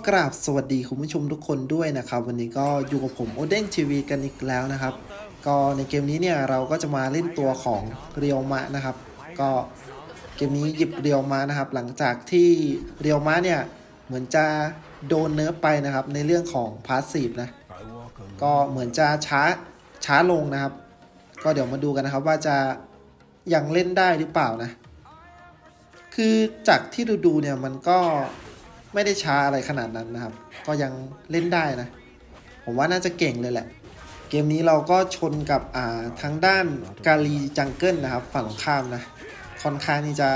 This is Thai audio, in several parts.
ก็กราบสวัสดีคุณผู้ชมทุกคนด้วยนะครับ วันนี้ก็อยู่กับผมโอเด้งทีวีกันอีกแล้วนะครับ ก็ในเกมนี้เนี่ยเราก็จะมาเล่นตัวของเรียวมะนะครับ ก็เกมนี้หยิบเรียวมะนะครับ หลังจากที่เรียวมะเนี่ยเหมือนจะโดนเนิร์ฟไปนะครับ ในเรื่องของพาสซีฟนะก็เหมือนจะช้าช้าลงนะครับ ก็เดี๋ยวมาดูกันนะครับว่าจะยังเล่นได้หรือเปล่านะ คือจากที่ดูดูเนี่ยมันก็ ไม่ได้ช้าอะไรขนาดนั้นนะครับ ก็ยังเล่นได้นะ ผมว่าน่าจะเก่งเลยแหละ เกมนี้เราก็ชนกับอ่าทางด้านกาลีจังเกิลนะครับ ฝั่งข้ามนะ ค่อนข้างที่จะ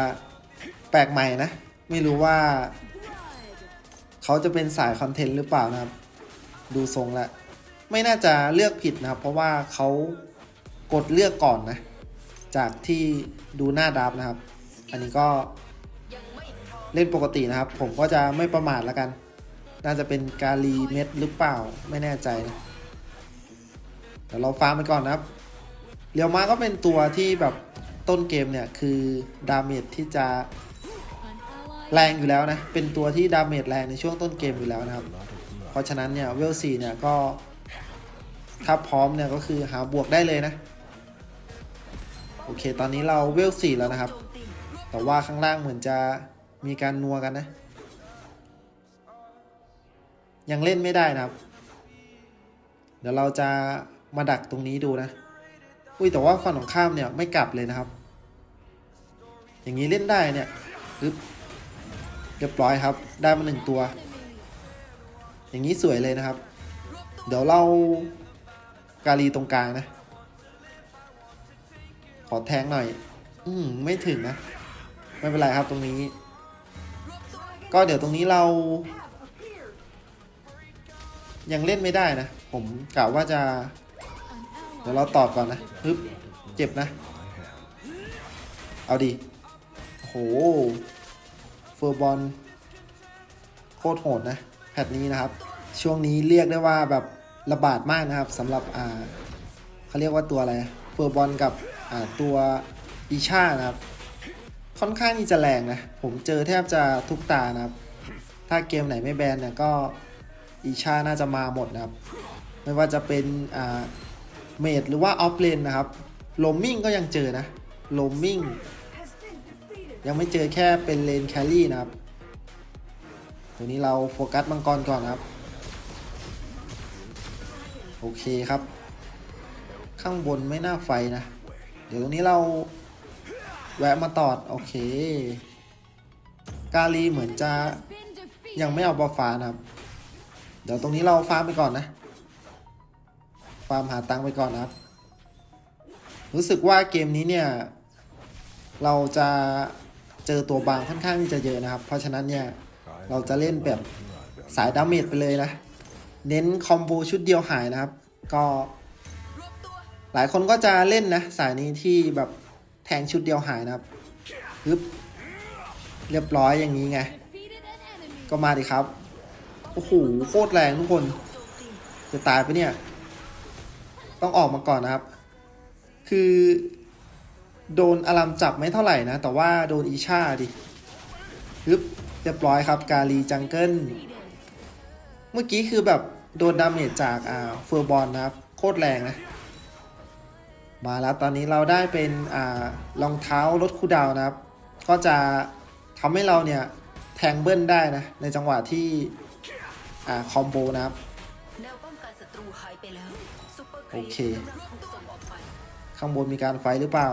แปลกใหม่นะ ไม่รู้ว่า เขาจะเป็นสายคอนเทนต์หรือเปล่านะครับ ดูทรงแล้วไม่น่าจะเลือกผิดนะครับ เพราะว่าเขากดเลือกก่อนนะ จากที่ดูหน้าดับนะครับ อันนี้ก็ เล่นปกตินะครับ ผมก็จะไม่ประมาทแล้วกัน น่าจะเป็นกาลีเม็ดหรือเปล่าไม่แน่ใจนะเดี๋ยวเราฟาร์มไปก่อนนะครับเรียวมาก็เป็นตัวที่แบบต้นเกมเนี่ยคือดาเมจที่จะแรงอยู่แล้วนะ เป็นตัวที่ดาเมจแรงในช่วงต้นเกมอยู่แล้วนะครับ เพราะฉะนั้นเนี่ยเวลซีเนี่ยก็ถ้าพร้อมเนี่ยก็คือหาบวกได้เลยนะ โอเคตอนนี้เราเวลสี่แล้วนะครับ แต่ว่าข้างล่างเหมือนจะ มีการนัวกันนะ ยังเล่นไม่ได้นะครับ เดี๋ยวเราจะมาดักตรงนี้ดูนะ อุ้ยแต่ว่าฝั่งของข้ามเนี่ยไม่กลับเลยนะครับ อย่างนี้เล่นได้เนี่ยปึ๊บเรียบร้อยครับ ได้มาหนึ่งตัว อย่างนี้สวยเลยนะครับ เดี๋ยวเรากาลีตรงกลางนะ ขอแทงหน่อย อืมไม่ถึงนะ ไม่เป็นไรครับตรงนี้ ก็เดี๋ยวตรงนี้เรา ยังเล่นไม่ได้นะ ผมกะว่าจะ เดี๋ยวเราตอบก่อนนะฮึบเจ็บนะ เอาดีโหเฟอร์บอลโคตรโหดนะ แพทนี้นะครับ ช่วงนี้เรียกได้ว่าแบบระบาดมากนะครับสำหรับอ่าเขาเรียกว่าตัวอะไรเฟอร์บอลกับอ่าตัวอีชานะครับ ค่อนข้างที่จะแรงนะ ผมเจอแทบจะทุกตานะครับ ถ้าเกมไหนไม่แบนเนี่ยก็อีชาน่าจะมาหมดนะครับ ไม่ว่าจะเป็นอ่าเมดหรือว่าออฟเลนนะครับโลมมิ่งก็ยังเจอนะโลมมิ่งยังไม่เจอแค่เป็นเลนแครี่นะครับ ตัวนี้เราโฟกัสมังกรก่อนนะครับ โอเคครับ ข้างบนไม่น่าไฟนะ เดี๋ยวตรงนี้เรา แวะมาตอด โอเค กาลีเหมือนจะยังไม่เอาบอฟ้านะครับ เดี๋ยวตรงนี้เราฟาร์มไปก่อนนะ ฟาร์มหาตังค์ไปก่อนนะครับ รู้สึกว่าเกมนี้เนี่ย เราจะเจอตัวบางค่อนข้างจะเยอะนะครับ เพราะฉะนั้นเนี่ย เราจะเล่นแบบสายดาเมจไปเลยนะ เน้นคอมโบชุดเดียวหายนะครับ ก็หลายคนก็จะเล่นนะ สายนี้ที่แบบ แทงชุดเดียวหายนะครับปึ๊บเรียบร้อยอย่างนี้ไง ก็มาดิครับ โอ้โหโคตรแรงทุกคน จะตายไปะเนี่ย ต้องออกมาก่อนนะครับ คือ โดนอารามจับไม่เท่าไหร่นะ แต่ว่าโดนอีชาดิปึ๊บเรียบร้อยครับ กาลีจังเกิล เมื่อกี้คือแบบโดนดาเมจจากอ่าเฟอร์บอลนะครับ โคตรแรงนะ มาแล้วตอนนี้เราได้เป็นอ่ารองเท้าลดคูลดาวน์นะครับ ก็จะทำให้เราเนี่ยแทงเบิ้ลได้นะในจังหวะที่อ่าคอมโบนะครับแนวป้องกันศัตรูหายไปแล้วซุปเปอร์คโอรีเคกำลังถูกส่งออกไปข้างบนมีการไฟท์หรือเปล่า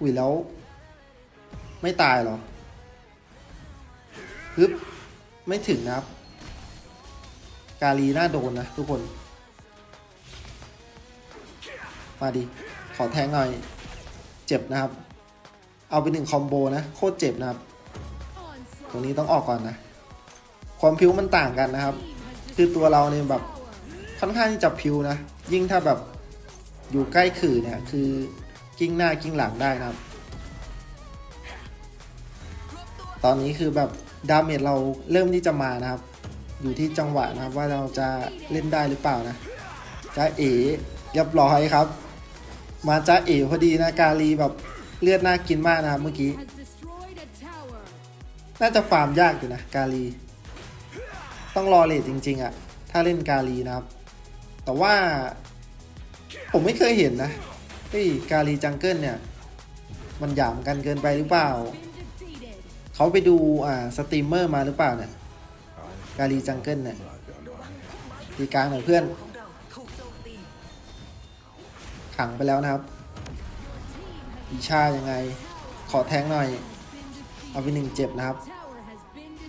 อุ้ยแล้ว ไม่ตายเหรอฮึบไม่ถึงนะครับ กาลีน่าโดนนะทุกคน มาดิ ขอแทงหน่อย เจ็บนะครับ เอาไปหนึ่งคอมโบนะ โคตรเจ็บนะครับ ตรงนี้ต้องออกก่อนนะ ความพิวมันต่างกันนะครับ คือตัวเราเนี่ยแบบค่อนข้างที่จะพิวนะ ยิ่งถ้าแบบอยู่ใกล้ขื่อเนี่ยคือกิ้งหน้ากิ้งหลังได้นะครับ ตอนนี้คือแบบดาเมจเราเริ่มที่จะมานะครับ อยู่ที่จังหวะนะครับว่าเราจะเล่นได้หรือเปล่านะจ้าเอ๋เรียบร้อยครับ มาจ้าเอ๋พอดีนะกาลีแบบเลือดน่ากินมากนะครับเมื่อกี้ น่าจะฟาร์มยากอยู่นะกาลี ต้องรอเลทจริง ๆอะ่ะ ถ้าเล่นกาลีนะครับ แต่ว่า ผมไม่เคยเห็นนะเฮ้ยกาลีจังเกิลเนี่ย มันหยามกันเกินไปหรือเปล่า เขาไปดูอ่าสตรีมเมอร์มาหรือเปล่าเนี่ย กาลีจังเกิลเนี่ยตีกลางหน่อยเพื่อน ขังไปแล้วนะครับอีชายังไง ขอแทงหน่อย เอาไปหนึ่งเจ็บนะครับ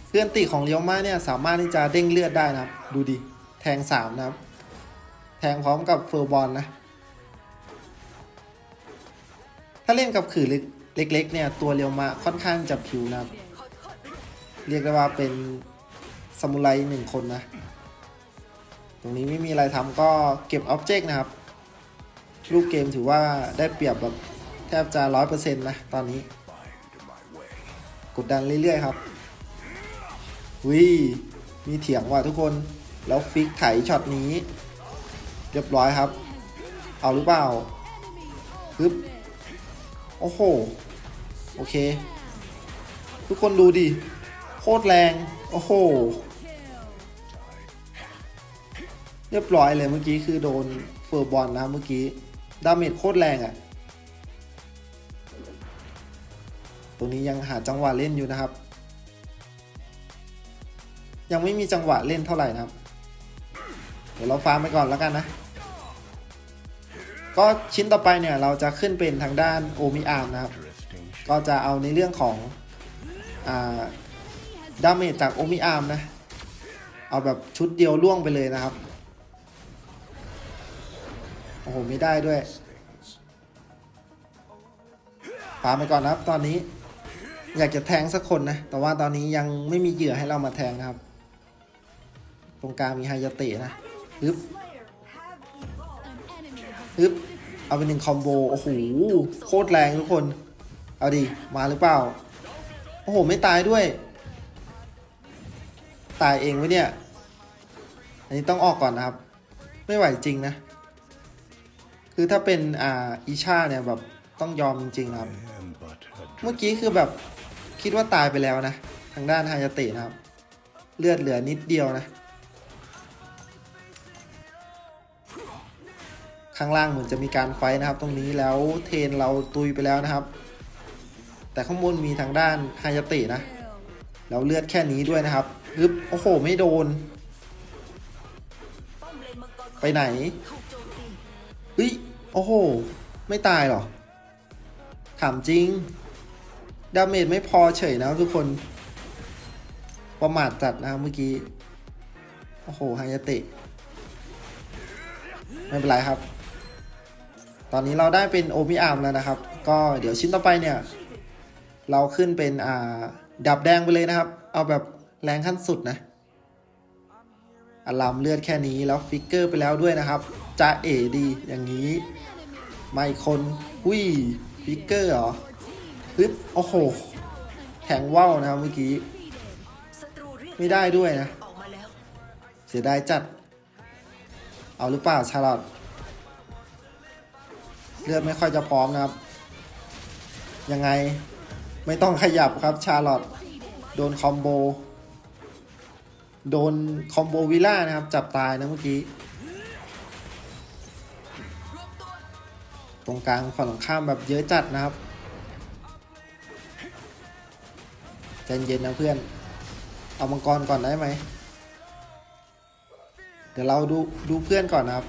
เพื่อนติของเลี้ยวมาเนี่ยสามารถที่จะเด้งเลือดได้นะครับ ดูดิ แทงสามนะครับ แทงพร้อมกับเฟอร์บอลนะ ถ้าเล่นกับขื่อเล็กๆเนี่ยตัวเรียวมาค่อนข้างจะผิวนะครับ เรียกได้ว่าเป็นซามูไรหนึ่งคนนะ ตรงนี้ไม่มีอะไรทำก็เก็บอ็อบเจกต์นะครับ รูปเกมถือว่าได้เปรียบแบบแทบจะร้อยเปอร์เซ็นต์นะตอนนี้ กดดันเรื่อยๆครับวิมีเถียงว่ะทุกคน แล้วฟิกไถช็อตนี้ เรียบร้อยครับ เอาหรือเปล่าฮึบโอ้โห โอเค ทุกคนดูดิ โคตรแรง โอ้โห เรียบร้อยเลยเมื่อกี้คือโดนเฟอร์บอลนะเมื่อกี้ ดาเมจโคตรแรงอะ่ะ ตรงนี้ยังหาจังหวะเล่นอยู่นะครับ ยังไม่มีจังหวะเล่นเท่าไหร่นะครับ เดี๋ยวเราฟาร์มไปก่อนแล้วกันนะ ก็ชิ้นต่อไปเนี่ยเราจะขึ้นเป็นทางด้านโอมิอาร์มนะครับ ก็จะเอาในเรื่องของอ่าดาเมจจากโอมิอาร์มนะ เอาแบบชุดเดียวล่วงไปเลยนะครับ โอ้โหไม่ได้ด้วยฟาไปก่อนนะครับ ตอนนี้อยากจะแทงสักคนนะ แต่ว่าตอนนี้ยังไม่มีเหยื่อให้เรามาแทงครับ ตรงกลางมีไฮยาเตะนะฮึบฮึบเอาไปหนึ่งคอมโบ โอ้โห โคตรแรงทุกคน เอาดิ มาหรือเปล่า โอ้โห ไม่ตายด้วย ตายเองไว้เนี่ย อันนี้ต้องออกก่อนนะครับ ไม่ไหวจริงนะ คือถ้าเป็นอ่าอิชาเนี่ยแบบต้องยอมจริงๆครับ เมื่อกี้คือแบบคิดว่าตายไปแล้วนะ ทางด้านฮายาเตะนะครับ เลือดเหลือนิดเดียวนะ ข้างล่างเหมือนจะมีการไฟนะครับ ตรงนี้แล้วเทนเราตุยไปแล้วนะครับ แต่ข้างบนมีทางด้านฮายาเตะนะ แล้วเลือดแค่นี้ด้วยนะครับฮึบโอ้โห ไม่โดน ไปไหนเฮ้ย โอ้โห ไม่ตายหรอ ถามจริง ดาเมจไม่พอเฉยนะทุกคน ประมาทจัดนะครับเมื่อกี้ โอ้โหฮายาเตะ ไม่เป็นไรครับ ตอนนี้เราได้เป็นโอมิอาร์มแล้วนะครับ ก็เดี๋ยวชิ้นต่อไปเนี่ย เราขึ้นเป็นอ่าดับแดงไปเลยนะครับ เอาแบบแรงขั้นสุดนะอลามเลือดแค่นี้แล้วฟิกเกอร์ไปแล้วด้วยนะครับ จะเอดีอย่างนี้ไม่คนหุยฟิกเกอร์เหรอปึ๊บโอ้โหแทงว่าวนะครับเมื่อกี้ ไม่ได้ด้วยนะ เสียดายจัด เอาหรือเปล่าชาลอตเลือดไม่ค่อยจะพร้อมนะครับ ยังไงไม่ต้องขยับครับชาลอตโดนคอมโบ โดนคอมโบวิลล่านะครับ จับตายนะเมื่อกี้ ตรงกลางฝั่งตรงข้ามแบบเยอะจัดนะครับใจเย็นนะเพื่อน เอามังกรก่อนได้ไหม เดี๋ยวเราดูดูเพื่อนก่อนนะครับ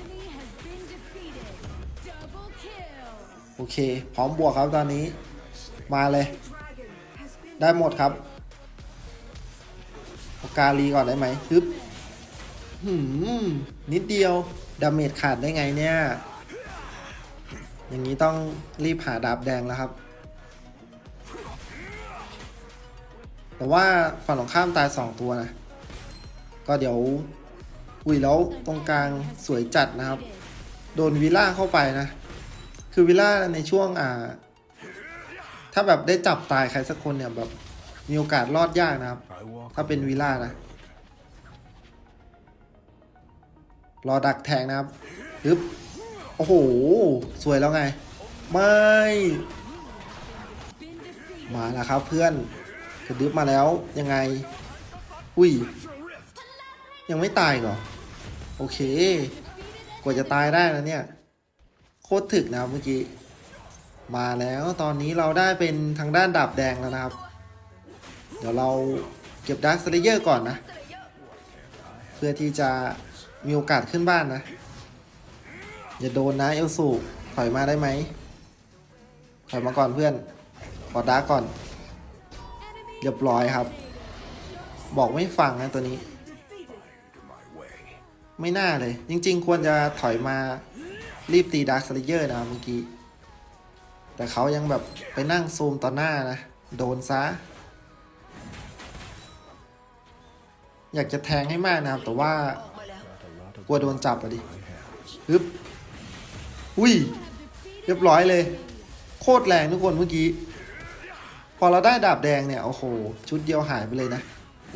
โอเค พร้อมบวกครับตอนนี้ มาเลย ได้หมดครับเอกาลีก่อนได้ไหมฮึบหืมนิดเดียว ดาเมจขาดได้ไงเนี่ย อย่างนี้ต้องรีบหาดาบแดงแล้วครับ แต่ว่าฝั่งตรงข้ามตายสองตัวนะ ก็เดี๋ยว อุ้ยแล้วตรงกลางสวยจัดนะครับ โดนวิล่าเข้าไปนะ คือวิล่าในช่วงอ่า ถ้าแบบได้จับตายใครสักคนเนี่ยแบบมีโอกาสรอดยากนะครับ ถ้าเป็นวิลล่านะ รอดักแทงนะครับฮึบ โอ้โห สวยแล้วไง ไม่ มาแล้วครับเพื่อนเกระดึบมาแล้วยังไง อุ้ย ยังไม่ตายเหรอ โอเค กว่าจะตายได้นะเนี่ย โคตรถึกนะเมื่อกี้ มาแล้วตอนนี้เราได้เป็นทางด้านดาบแดงแล้วนะครับ เดี๋ยวเราเก็บดาร์คสเลเยอร์ก่อนนะ เพื่อที่จะมีโอกาสขึ้นบ้านนะ อย่าโดนนะเอลสูถอยมาได้ไหมถอยมาก่อนเพื่อนขอดดาร์กก่อน เรียบร้อยครับ บอกไม่ฟังนะตัวนี้ ไม่น่าเลย จริง ๆ ควรจะถอยมารีบตีดาร์คสเลเยอร์นะเมื่อกี้ แต่เขายังแบบไปนั่งซูมต่อหน้านะ โดนซะ อยากจะแทงให้มากนะครับ แต่ว่ากมาแล้วกลัวโดนจับอะดิฮึบ อุ้ย เรียบร้อยเลย โคตรแรงทุกคนเมื่อกี้ พอเราได้ดาบแดงเนี่ย โอ้โห ชุดเดียวหายไปเลยนะ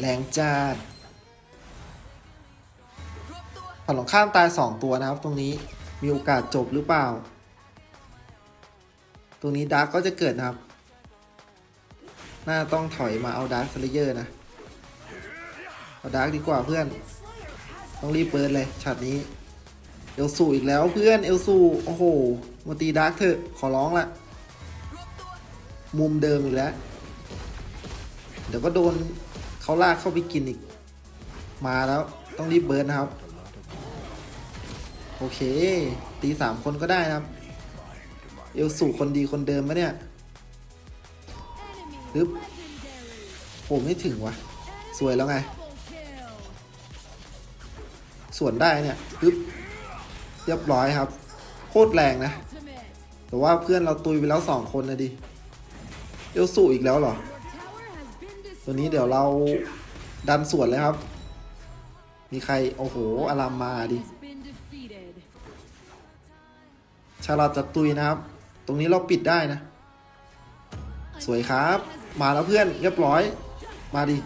แรงจัดรวบตัวฝั่งตรงข้ามตายสองตัวนะครับ ตรงนี้มีโอกาสจบหรือเปล่า ตรงนี้ดาร์กก็จะเกิดนะครับ น่าต้องถอยมาเอาดาร์คสเลเยอร์นะ เอาดาร์กดีกว่าเพื่อน ต้องรีบเปิดเลยช็อตนี้ เอลสูอีกแล้วเพื่อนเอลสูโอ้โหมาตีดาร์กเถอะขอร้องละมุมเดิมอีกแล้ว เดี๋ยวก็โดนเขาลากเข้าไปกินอีก มาแล้วต้องรีบเบิร์นนะครับ โอเค ตีสามคนก็ได้นะครับ เอลสูคนดีคนเดิมมะเนี่ยฮึบโหไม่ถึงวะสวยแล้วไง ส่วนได้เนี่ยฮึบ เรียบร้อยครับ โคตรแรงนะ แต่ว่าเพื่อนเราตุยไปแล้วสองคนนะดิเอลสูอีกแล้วเหรอ ตัวนี้เดี๋ยวเราดันสวนเลยครับ มีใคร โอ้โห อารามมาดิชาลอตจะตุยนะครับ ตรงนี้เราปิดได้นะ สวยครับ มาแล้วเพื่อนเรียบร้อย มาดิ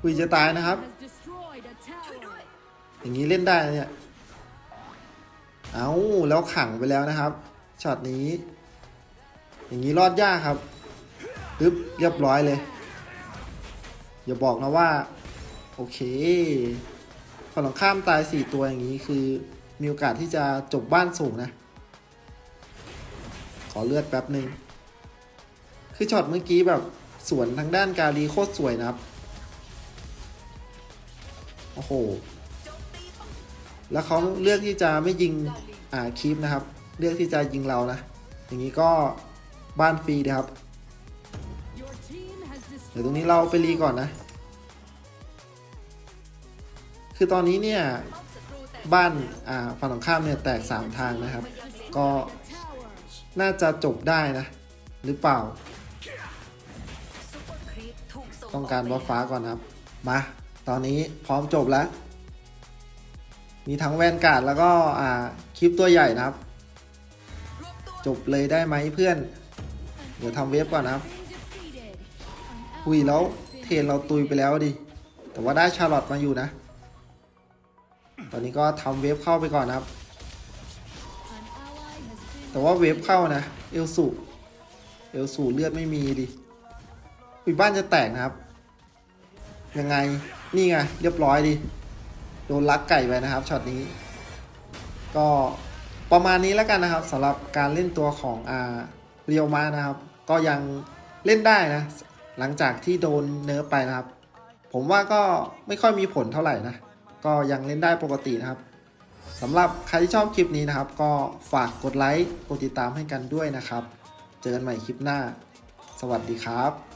คุยจะตายนะครับ อย่างนี้เล่นได้นะเนี่ย เอาแล้วขังไปแล้วนะครับช็อตนี้ อย่างนี้รอดยากครับปึ๊บเรียบร้อยเลย อย่าบอกนะว่า โอเคฝั่งตรงข้ามตายสี่ตัวอย่างนี้คือมีโอกาสที่จะจบบ้านสูงนะ ขอเลือดแป๊บหนึ่งคือช็อตเมื่อกี้แบบสวนทางด้านกาลีโคตรสวยนะครับ โอ้โหโจมตีป้อ แล้วเขาเลือกที่จะไม่ยิงอ่าคีปนะครับ เลือกที่จะยิงเรานะ อย่างนี้ก็บ้านฟรีนะครับ เดี๋ยวตรงนี้เราไปรีก่อนนะ คือตอนนี้เนี่ยบ้านอ่าฝั่งตรงข้ามเนี่ยแตกสามทางนะครับ ก็น่าจะจบได้นะ หรือเปล่า ต้องการบัอฟ้าก่อนนะครับ มา ตอนนี้พร้อมจบแล้ว มีทั้งแวนการ์ดแล้วก็อ่าคลิปตัวใหญ่นะครับ จบเลยได้ไหมเพื่อน เดี๋ยวทำเว็บก่อนนะครับอุ้ยแล้วเทนเราตุยไปแล้วดิ แต่ว่าได้ชาร์ลอตมาอยู่นะ ตอนนี้ก็ทำเว็บเข้าไปก่อนนะครับ แต่ว่าเว็บเข้านะ เอลสูเอลสูเลือดไม่มีดิอุยบ้านจะแตกนะครับ ยังไง นี่ไง เรียบร้อยดิ โดนลักไก่ไปนะครับช็อตนี้ ก็ประมาณนี้แล้วกันนะครับสำหรับการเล่นตัวของอาเรียวมานะครับ ก็ยังเล่นได้นะ หลังจากที่โดนเนิร์ฟไปนะครับ ผมว่าก็ไม่ค่อยมีผลเท่าไหร่นะ ก็ยังเล่นได้ปกตินะครับสำหรับใครที่ชอบคลิปนี้นะครับ ก็ฝากกดไลค์กดติดตามให้กันด้วยนะครับ เจอกันใหม่คลิปหน้า สวัสดีครับ